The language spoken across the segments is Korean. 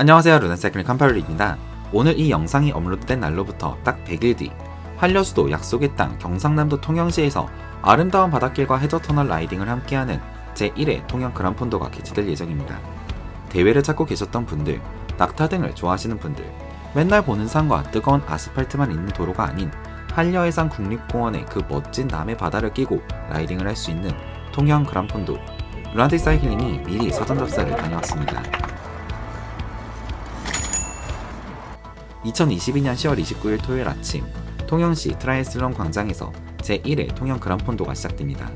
안녕하세요 루나사이클 캄파룰입니다. 오늘 이 영상이 업로드된 날로부터 딱 100일 뒤 한려수도 약속의 땅 경상남도 통영시에서 아름다운 바닷길과 해저터널 라이딩을 함께하는 제1회 통영 그란폰도가 개최될 예정입니다. 대회를 찾고 계셨던 분들, 낙타 등을 좋아하시는 분들, 맨날 보는 산과 뜨거운 아스팔트만 있는 도로가 아닌 한려해상 국립공원의 그 멋진 남해 바다를 끼고 라이딩을 할 수 있는 통영 그란폰도 루나틱 사이클링이 미리 사전 답사를 다녀왔습니다. 2022년 10월 29일 토요일 아침 통영시 트라이슬론 광장에서 제1회 통영 그란폰도가 시작됩니다.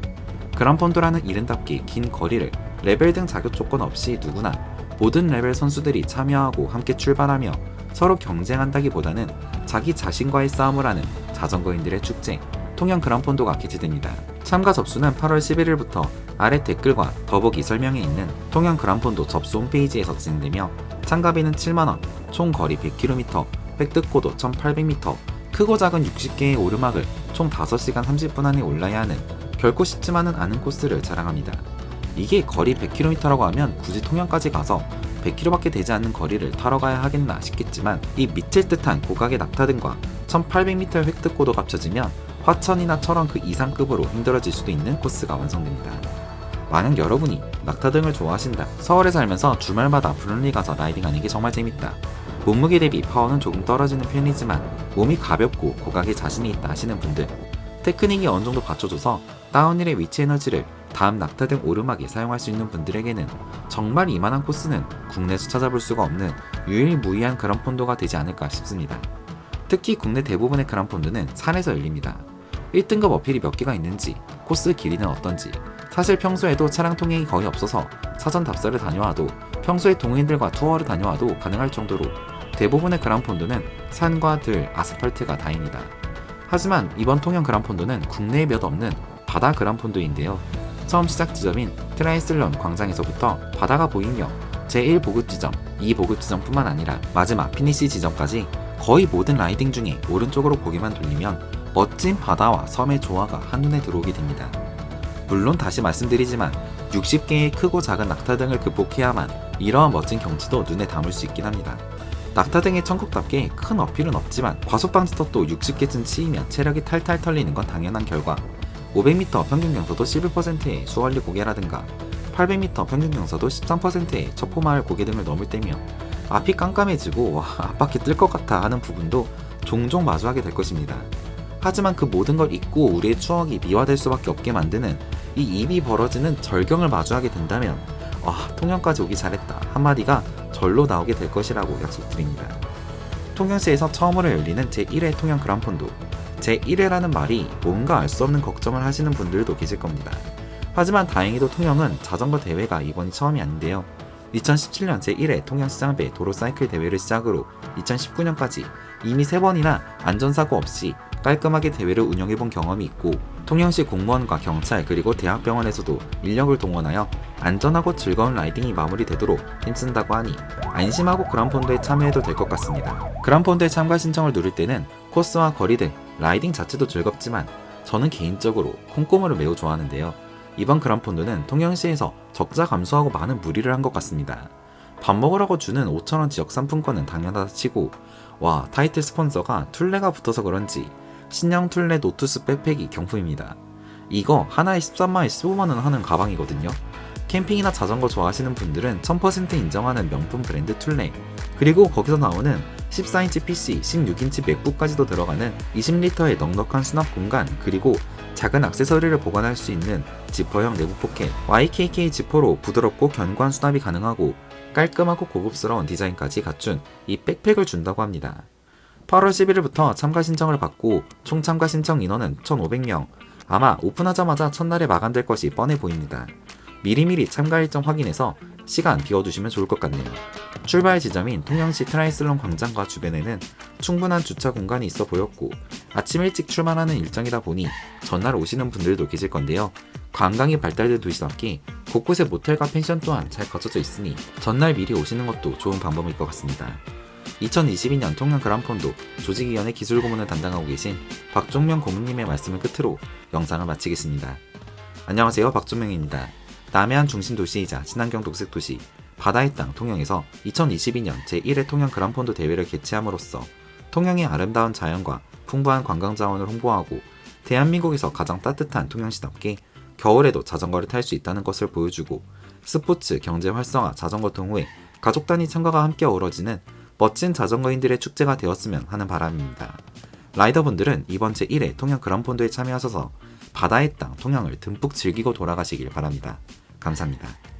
그란폰도라는 이름답게 긴 거리를 레벨 등 자격 조건 없이 누구나 모든 레벨 선수들이 참여하고 함께 출발하며 서로 경쟁한다기보다는 자기 자신과의 싸움을 하는 자전거인들의 축제 통영 그란폰도가 개최됩니다. 참가 접수는 8월 11일부터 아래 댓글과 더보기 설명에 있는 통영 그란폰도 접수 홈페이지에서 진행되며 참가비는 7만원, 총 거리 100km, 획득 고도 1800m, 크고 작은 60개의 오르막을 총 5시간 30분 안에 올라야 하는 결코 쉽지만은 않은 코스를 자랑합니다. 이게 거리 100km라고 하면 굳이 통영까지 가서 100km밖에 되지 않는 거리를 타러 가야 하겠나 싶겠지만 이 미칠 듯한 고각의 낙타 등과 1800m의 획득 고도가 합쳐지면 화천이나 철원 그 이상급으로 힘들어질 수도 있는 코스가 완성됩니다. 만약 여러분이 낙타 등을 좋아하신다. 서울에 살면서 주말마다 브룬리 가서 라이딩하는 게 정말 재밌다. 몸무게 대비 파워는 조금 떨어지는 편이지만 몸이 가볍고 고각에 자신이 있다 하시는 분들 테크닉이 어느 정도 받쳐줘서 다운힐의 위치 에너지를 다음 낙타 등 오르막에 사용할 수 있는 분들에게는 정말 이만한 코스는 국내에서 찾아볼 수가 없는 유일무이한 그란폰도가 되지 않을까 싶습니다. 특히 국내 대부분의 그란폰도는 산에서 열립니다. 1등급 어필이 몇 개가 있는지, 코스 길이는 어떤지, 사실 평소에도 차량 통행이 거의 없어서 사전 답사를 다녀와도 평소에 동호인들과 투어를 다녀와도 가능할 정도로 대부분의 그란폰도는 산과 들, 아스팔트가 다입니다. 하지만 이번 통영 그란폰도는 국내에 몇 없는 바다 그란폰도인데요. 처음 시작 지점인 트라이슬론 광장에서부터 바다가 보이며 제1 보급 지점, 2 보급 지점뿐만 아니라 마지막 피니시 지점까지 거의 모든 라이딩 중에 오른쪽으로 고개만 돌리면 멋진 바다와 섬의 조화가 한눈에 들어오게 됩니다. 물론 다시 말씀드리지만 60개의 크고 작은 낙타 등을 극복해야만 이러한 멋진 경치도 눈에 담을 수 있긴 합니다. 낙타 등의 천국답게 큰 어필은 없지만 과속방 스톱도 60개쯤 치이면 체력이 탈탈 털리는 건 당연한 결과 500m 평균 경사도 11%의 수월리 고개라든가 800m 평균 경사도 13%의 첩포마을 고개 등을 넘을 때며 앞이 깜깜해지고 와 앞바퀴 뜰 것 같아 하는 부분도 종종 마주하게 될 것입니다. 하지만 그 모든 걸 잊고 우리의 추억이 미화될 수밖에 없게 만드는 이 입이 벌어지는 절경을 마주하게 된다면 와 통영까지 오기 잘했다 한마디가 절로 나오게 될 것이라고 약속드립니다. 통영시에서 처음으로 열리는 제1회 통영 그란폰도 제1회라는 말이 뭔가 알 수 없는 걱정을 하시는 분들도 계실 겁니다. 하지만 다행히도 통영은 자전거 대회가 이번이 처음이 아닌데요. 2017년 제1회 통영시장배 도로사이클 대회를 시작으로 2019년까지 이미 3번이나 안전사고 없이 깔끔하게 대회를 운영해본 경험이 있고 통영시 공무원과 경찰 그리고 대학병원에서도 인력을 동원하여 안전하고 즐거운 라이딩이 마무리되도록 힘쓴다고 하니 안심하고 그란폰도에 참여해도 될 것 같습니다. 그란폰도에 참가 신청을 누릴 때는 코스와 거리 등 라이딩 자체도 즐겁지만 저는 개인적으로 콩고물을 매우 좋아하는데요. 이번 그란폰도는 통영시에서 적자 감소하고 많은 무리를 한 것 같습니다. 밥 먹으라고 주는 5천원 지역 상품권은 당연하다 치고 와 타이틀 스폰서가 툴레가 붙어서 그런지 신형 툴레 노투스 백팩이 경품입니다. 이거 하나에 13만에 15만원 하는 가방이거든요. 캠핑이나 자전거 좋아하시는 분들은 1000% 인정하는 명품 브랜드 툴레 그리고 거기서 나오는 14인치 PC, 16인치 맥북까지도 들어가는 20리터의 넉넉한 수납 공간 그리고 작은 액세서리를 보관할 수 있는 지퍼형 내부 포켓 YKK 지퍼로 부드럽고 견고한 수납이 가능하고 깔끔하고 고급스러운 디자인까지 갖춘 이 백팩을 준다고 합니다. 8월 11일부터 참가 신청을 받고 총 참가 신청 인원은 1,500명. 아마 오픈하자마자 첫날에 마감될 것이 뻔해 보입니다. 미리미리 참가 일정 확인해서 시간 비워두시면 좋을 것 같네요. 출발 지점인 통영시 트라이슬론 광장과 주변에는 충분한 주차 공간이 있어 보였고 아침 일찍 출발하는 일정이다 보니 전날 오시는 분들도 계실 건데요. 관광이 발달된 도시답게 곳곳에 모텔과 펜션 또한 잘 갖춰져 있으니 전날 미리 오시는 것도 좋은 방법일 것 같습니다. 2022년 통영 그란폰도 조직위원회 기술 고문을 담당하고 계신 박종명 고문님의 말씀을 끝으로 영상을 마치겠습니다. 안녕하세요 박종명입니다. 남해안 중심 도시이자 친환경 녹색 도시 바다의 땅 통영에서 2022년 제1회 통영 그란폰도 대회를 개최함으로써 통영의 아름다운 자연과 풍부한 관광 자원을 홍보하고 대한민국에서 가장 따뜻한 통영시답게 겨울에도 자전거를 탈 수 있다는 것을 보여주고 스포츠, 경제 활성화, 자전거 동호회, 가족 단위 참가가 함께 어우러지는 멋진 자전거인들의 축제가 되었으면 하는 바람입니다. 라이더분들은 이번 제1회 통영 그란폰도에 참여하셔서 바다의 땅 통영을 듬뿍 즐기고 돌아가시길 바랍니다. 감사합니다.